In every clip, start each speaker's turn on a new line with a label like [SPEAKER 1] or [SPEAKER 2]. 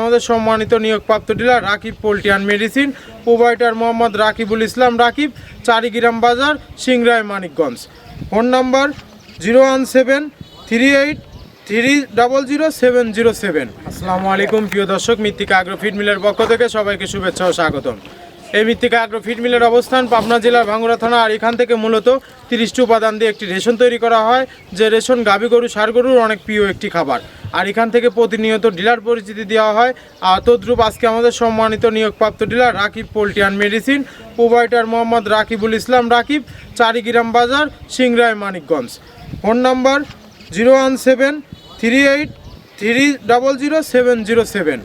[SPEAKER 1] আমাদের সম্মানিত নিয়োগপ্রাপ্ত dealer Rakib poultry and medicine, provider Mohammad Rakibul Islam Rakib, Charigram Bazar Singrai Manikganj. Phone number zero one seven three eight three double zero seven zero seven. আসসালামু আলাইকুম, প্রিয় দর্শক, মৃত্তিকা agro feed মিলের পক্ষ থেকে সবাইকে শুভেচ্ছা ও স্বাগতম। এই মৃত্তিকা আগ্রো ফিড মিলের অবস্থান পাবনা জেলার ভাঙ্গুড়া থানা, আর এখান থেকে মূলত তিরিশটি উপাদান দিয়ে একটি রেশন তৈরি করা হয়, যে রেশন গাভী গরু, ষাড় গরুর অনেক প্রিয় একটি খাবার। আর এখান থেকে প্রতিনিয়ত ডিলার পরিচিতি দেওয়া হয়। আর তদ্রূপ আজকে আমাদের সম্মানিত নিয়োগপ্রাপ্ত dealer Rakib poultry and medicine, provider Mohammad Rakibul Islam Rakib, Charigram Bazar Singrai Manikganj. Phone number zero one seven three eight three double zero seven zero seven.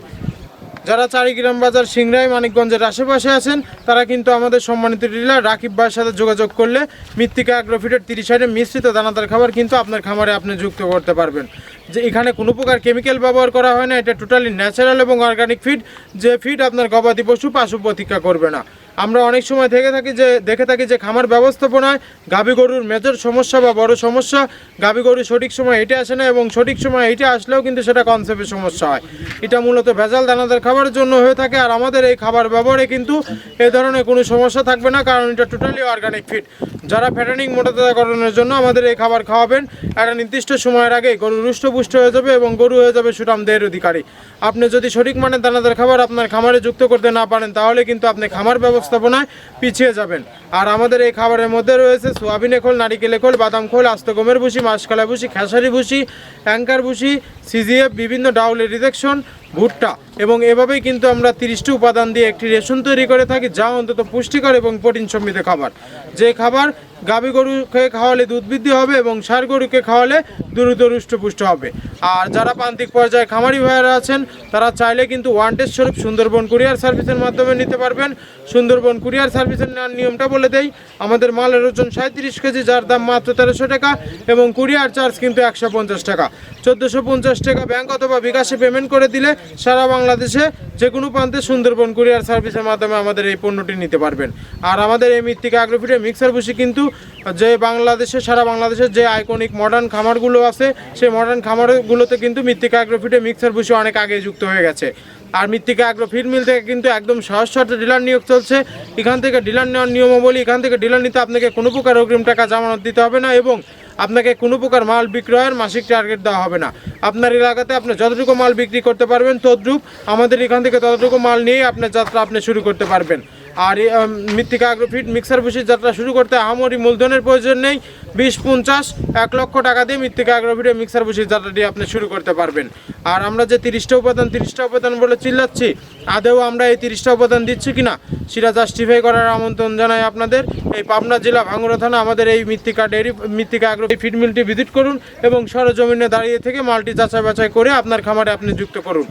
[SPEAKER 1] যারা চারিগ্রাম বাজার, সিংরাই, মানিকগঞ্জের আশেপাশে আছেন, তারা কিন্তু আমাদের সম্মানিত ডিলার রাকিব ভাইয়ের সাথে যোগাযোগ করলে মৃত্তিকা অ্যাগ্রোফিটের তিরিশ সাইডে মিশ্রিত দানাদার খাবার কিন্তু আপনার খামারে আপনি যুক্ত করতে পারবেন। যে এখানে কোনো প্রকার কেমিক্যাল ব্যবহার করা হয় না, এটা টোটালি ন্যাচারাল এবং অর্গানিক ফিড যে ফিড আপনার গবাদি পশু পাশু প্রতীক্ষা করবে না। আমরা অনেক সময় থেকে থাকি যে, দেখে থাকি যে খামার ব্যবস্থাপনায় গাভী গরুর মেজর সমস্যা বা বড় সমস্যা, গাভী গরু সঠিক সময় হেঁটে আসে না এবং সঠিক সময় হেঁটে আসলেও কিন্তু সেটা কনসেপ্টের সমস্যা হয়। এটা মূলত ভেজাল দানাদার খাবারের জন্য হয়ে থাকে আর আমাদের এই খাবার ব্যবহারে কিন্তু এ ধরনের কোনো সমস্যা থাকবে না কারণ এটা টোটালি অর্গানিক ফিড যারা ফ্যাটানিং মোটাতাজাকরণের জন্য আমাদের এই খাবার খাওয়াবেন একটা নির্দিষ্ট সময়ের আগে গরু রুষ্টপুষ্ট হয়ে যাবে এবং গরু হয়ে যাবে সুঠাম দেহের অধিকারী। আপনি যদি সঠিক মানের দানাদার খাবার আপনার খামারে যুক্ত করতে না পারেন, তাহলে কিন্তু আপনি খামার ব্যবস্থাপনায় পিছিয়ে যাবেন। আর আমাদের এই খাবারের মধ্যে রয়েছে সোয়াবিনে খোল, নারিকেলে খোল, বাদাম খোল আস্ত গমের ভুসি মাসকলা ভুসি, খেসারি ভুসি অ্যাঙ্কার ভুসি, সিজিএফ, বিভিন্ন ডাউলের রিজেকশন, ভুট্টা। এবং এভাবেই কিন্তু আমরা তিরিশটি উপাদান দিয়ে একটি রেশন তৈরি করে থাকি, যা অন্তত পুষ্টিকর এবং প্রোটিন সমৃদ্ধ খাবার। যে খাবার গাভী গরুকে খাওয়ালে দুধ বৃদ্ধি হবে এবং সার গরুকে খাওয়ালে দ্রুত রুষ্টপুষ্ট হবে। আর যারা প্রান্তিক পর্যায়ে খামারি ভাইয়েরা আছেন, তারা চাইলে কিন্তু ওয়ান টেস্ট স্বরূপ সুন্দরবন কুরিয়ার সার্ভিসের মাধ্যমে নিতে পারবেন। সুন্দরবন কুরিয়ার সার্ভিসের নেওয়ার নিয়মটা বলে দেই, আমাদের মালের ওজন সাঁত্রিশ কেজি, যার দাম মাত্র তেরোশো টাকা এবং কুরিয়ার চার্জ কিন্তু একশো পঞ্চাশ টাকা। চোদ্দোশো পঞ্চাশ টাকা ব্যাংক অথবা বিকাশে পেমেন্ট করে দিলে সারা বাংলাদেশে যে কোনো প্রান্তে সুন্দরবন কুরিয়ার সার্ভিসের মাধ্যমে আমাদের এই পণ্যটি নিতে পারবেন। আর আমাদের এই মৃত্তিকা আগ্রফিটে মিক্সার বসি কিন্তু যে বাংলাদেশে, সারা বাংলাদেশের যে আইকনিক মডার্ন খামারগুলো আছে, সেই মডার্ন খামারগুলোতে কিন্তু মৃত্তিকা আগ্রফিটে মিক্সার বসি অনেক আগে যুক্ত হয়ে গেছে। আর মৃত্তিকা আগ্রো ফিড মিল থেকে কিন্তু একদম সহজ শর্তে ডিলার নিয়োগ চলছে। এখান থেকে ডিলার নেওয়ার নিয়মাবলী, এখান থেকে ডিলার নিতে আপনাকে কোনো প্রকার অগ্রিম টাকা জামানত দিতে হবে না এবং আপনাকে কোনো প্রকার মাল বিক্রয়ের মাসিক টার্গেট দেওয়া হবে না। আপনার এলাকাতে আপনি যতটুকু মাল বিক্রি করতে পারবেন তদ্রুপ আমাদের এখান থেকে ততটুকু মাল নিয়েই আপনার যাত্রা আপনি শুরু করতে পারবেন। আর মৃত্তিকা আগ্রোফিট মিক্সার বসির যাত্রা শুরু করতে আহামরি মূলধনের প্রয়োজন নেই। বিশ, পঞ্চাশ, এক লক্ষ টাকা দিয়ে মৃত্তিকা আগ্রোফিটে মিক্সার বসির যাত্রাটি আপনি শুরু করতে পারবেন। আর আমরা যে তিরিশটা উপাদান তিরিশটা উপাদান বলে চিল্লাচ্ছি, আদেও আমরা এই তিরিশটা উপাদান দিচ্ছি কিনা সেটা জাস্টিফাই করার আমন্ত্রণ জানাই আপনাদের। এই পাবনা জেলা ভাঙ্গুড়া থানা আমাদের এই মৃত্তিকা ডেয়ারি মৃত্তিকা আগ্রো ফিড মিলটি ভিজিট করুন এবং সরজমিনে দাঁড়িয়ে থেকে মালটি যাচাই বাছাই করে আপনার খামারে আপনি যুক্ত করুন।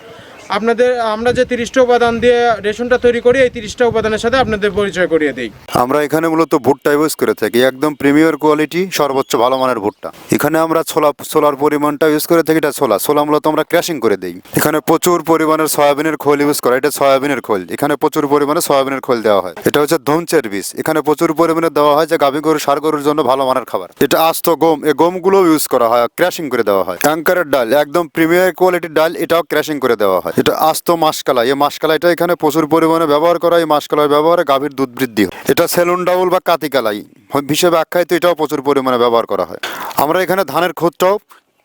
[SPEAKER 1] আপনাদের, আমরা যে তিরিশটা উপাদান দিয়ে রেশনটা তৈরি করি, এই তিরিশটা উপাদানের সাথে আপনাদের পরিচয় করিয়ে দিই।
[SPEAKER 2] আমরা এখানে মূলত ভুট্টা ইউজ করে থাকি, একদম প্রিমিয়ার কোয়ালিটি, সর্বোচ্চ ভালো মানের ভুট্টা। এখানে আমরা ছোলা, ছোলার পরিমাণটা ইউজ করে থাকি, এটা ছোলা। ছোলা মূলত আমরা ক্র্যাশিং করে দিই। এখানে প্রচুর পরিমাণের সয়াবিনের খোল ইউজ করা এটা সয়াবিনের খোল। এখানে প্রচুর পরিমাণে সয়াবিনের খোল দেওয়া হয়। এটা হচ্ছে ধনচের বীজ। এখানে প্রচুর পরিমাণে দেওয়া হয় যে গাভী গরু সার গরুর জন্য ভালো মানের খাবার। এটা আস্ত গম এই গমগুলো ইউজ করা হয় ক্র্যাশিং করে দেওয়া হয়। অ্যাঙ্কারের ডাল, একদম প্রিমিয়ার কোয়ালিটির ডাল, এটাও ক্র্যাশিং করে দেওয়া হয়। এটা আস্ত মাসকালা এই মাসকালাইটা এখানে প্রচুর পরিমাণে ব্যবহার করা এই মাসকালাই ব্যবহারে গাভীর দুধ বৃদ্ধি হয়। এটা সেলুন ডাউল বা কাতিকালাই হিসেবে আখ্যায়িত, এটাও প্রচুর পরিমাণে ব্যবহার করা হয়। আমরা এখানে ধানের খোঁজটাও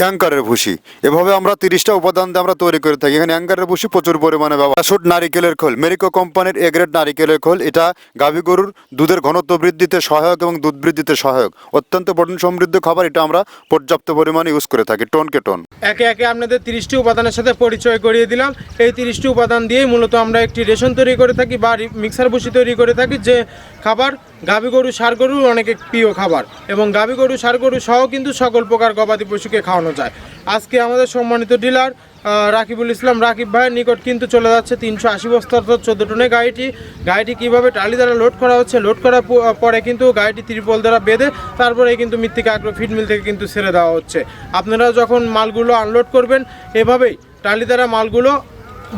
[SPEAKER 2] অ্যাঙ্কারের ভুসি এভাবে আমরা তিরিশটা উপাদান দিয়ে আমরা তৈরি করে থাকি। এখানে অ্যাঙ্কারের ভুসি প্রচুর পরিমাণে ব্যবহার নারিকেলের খোল। মেরিকো কোম্পানির এ গ্রেড নারিকেলের খোল। এটা গাভী গরুর দুধের ঘনত্ব বৃদ্ধিতে সহায়ক এবং দুধ বৃদ্ধিতে সহায়ক। অত্যন্ত প্রোটিন সমৃদ্ধ খাবার। এটা আমরা পর্যাপ্ত পরিমাণে ইউজ করে থাকি টনকে টন।
[SPEAKER 1] একে একে আপনাদের তিরিশটি উপাদানের সাথে পরিচয় করিয়ে দিলাম। এই তিরিশটি উপাদান দিয়েই মূলত আমরা একটি রেশন তৈরি করে থাকি বা মিক্সার ভুসি তৈরি করে থাকি, যে খাবার গাভী গরু সার গরুর অনেক প্রিয় খাবার। এবং গাভী গরু সার গরু সহ কিন্তু সকল প্রকার গবাদি পশুকে খাওয়ানো যায়। আজকে আমাদের সম্মানিত ডিলার রাকিবুল ইসলাম। রাকিব ভাইয়ের নিকট কিন্তু চলে যাচ্ছে তিনশো আশি বস্তা চোদ্দ টনের গাড়িটি। গাড়িটি কীভাবে টালি দ্বারা লোড করা হচ্ছে? লোড করার পরে কিন্তু গাড়িটি ত্রিপল দ্বারা বেঁধে তারপরে কিন্তু মৃত্তিকা আগ্রহ ফিডমিল থেকে কিন্তু ছেড়ে দেওয়া হচ্ছে। আপনারা যখন মালগুলো আনলোড করবেন, এভাবেই টালি দ্বারা মালগুলো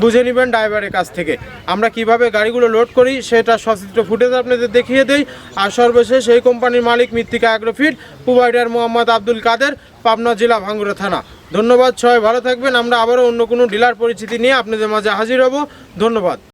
[SPEAKER 1] বুঝে নেবেন ড্রাইভারের কাছ থেকে। আমরা কীভাবে গাড়িগুলো লোড করি সেটা সচিত্র ফুটেজ আপনাদের দেখিয়ে দেই। আর সর্বশেষ এই কোম্পানির মালিক মৃত্তিকা অ্যাগ্রোফিট প্রোভাইডার মোহাম্মদ আব্দুল কাদের, পাবনা জেলা ভাঙ্গুরা থানা। ধন্যবাদ সবাই, ভালো থাকবেন। আমরা আবারও অন্য কোনো ডিলার পরিচিতি নিয়ে আপনাদের মাঝে হাজির হব। ধন্যবাদ।